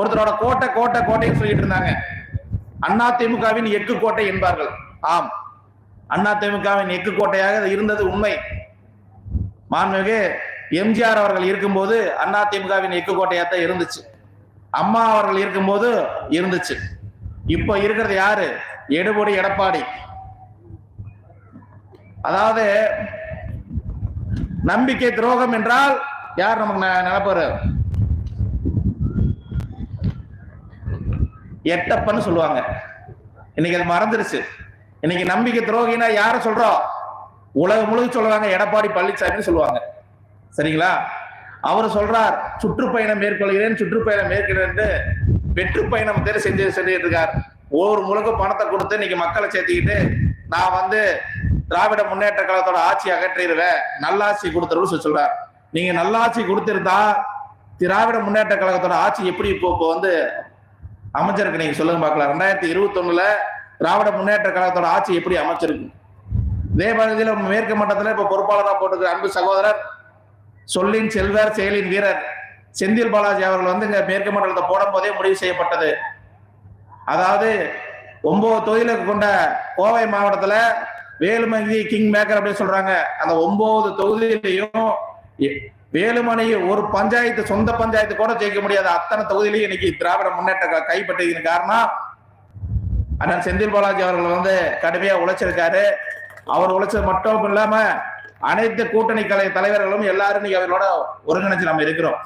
ஒருத்தரோட கோட்டை கோட்டை கோட்டைன்னு சொல்லிட்டு இருந்தாங்க. அண்ணா திமுகவின் எக்கு கோட்டை என்பார்கள். ஆம். அண்ணா திமுகவின் எக்கு கோட்டையாக இருந்தது உண்மை. மாண்புமிகு எம்ஜிஆர் அவர்கள் இருக்கும்போது அண்ணா திமுகவின் எக்கு கோட்டையாத்தான் இருந்துச்சு. அம்மா அவர்கள் இருக்கும்போது இருந்துச்சு. இப்ப இருக்கிறது யாரு? எடுபடி எடப்பாடி. அதாவது நம்பிக்கை துரோகம் என்றால் யார் நமக்கு நினைப்பாரு? எட்டப்பன்னு சொல்லுவாங்க. இன்னைக்கு அது மறந்துருச்சு. இன்னைக்கு நம்பிக்கை துரோகினா யார சொல்றோம் உலகம் முழுக்க சொல்லுவாங்க எடப்பாடி பழனிசாமின்னு சொல்லுவாங்க. சரிங்களா? அவர் சொல்றார் சுற்றுப்பயணம் மேற்கொள்கிறேன் சுற்றுப்பயணம் மேற்கொள்கிறேன் வெற்று பயணம் தேர்வு செஞ்சு செஞ்சுட்டு இருக்கார் ஒவ்வொரு முழுக்க பணத்தை கொடுத்து இன்னைக்கு மக்களை சேர்த்துக்கிட்டு நான் வந்து திராவிட முன்னேற்ற கழகத்தோட ஆட்சி அகற்றிடுவேன். நல்லாட்சி கொடுத்துருன்னு சொல்லி சொல்றார். நீங்க நல்லாட்சி கொடுத்திருந்தா திராவிட முன்னேற்ற கழகத்தோட ஆட்சி எப்படி இப்போ இப்போ வந்து அமைச்சருக்கு நீங்க சொல்லுங்க பார்க்கலாம். ரெண்டாயிரத்தி இருபத்தி திராவிட முன்னேற்ற கழகத்தோட ஆட்சி எப்படி அமைச்சிருக்கு? இதே பகுதியில் மேற்கு மட்டத்தில் இப்ப பொறுப்பாளராக போட்டிருக்கிற அன்பு சகோதரர் சொல்லின் செல்வர் செயலின் வீரர் செந்தில் பாலாஜி அவர்கள் வந்து இங்க மேற்கு மண்டலத்தை போடும் போதே முடிவு செய்யப்பட்டது. அதாவது ஒன்பது தொகுதியில கொண்ட கோவை மாவட்டத்துல வேலுமங்கி கிங் மேக்கர் அப்படின்னு சொல்றாங்க. அந்த ஒன்பது தொகுதியிலையும் வேலுமணி ஒரு பஞ்சாயத்து சொந்த பஞ்சாயத்து கூட ஜெயிக்க முடியாத அத்தனை தொகுதியிலையும் இன்னைக்கு திராவிட முன்னேற்ற கைப்பற்றியது காரணம் அண்ணன் செந்தில் பாலாஜி அவர்கள் வந்து கடுமையா உழைச்சிருக்காரு. அவர் உழைச்சது மட்டும் இல்லாம அனைத்து கூட்டணி கலை தலைவர்களும் எல்லாரும் இன்னைக்கு அவர்களோட ஒருங்கிணைச்சு நம்ம இருக்கிறோம்.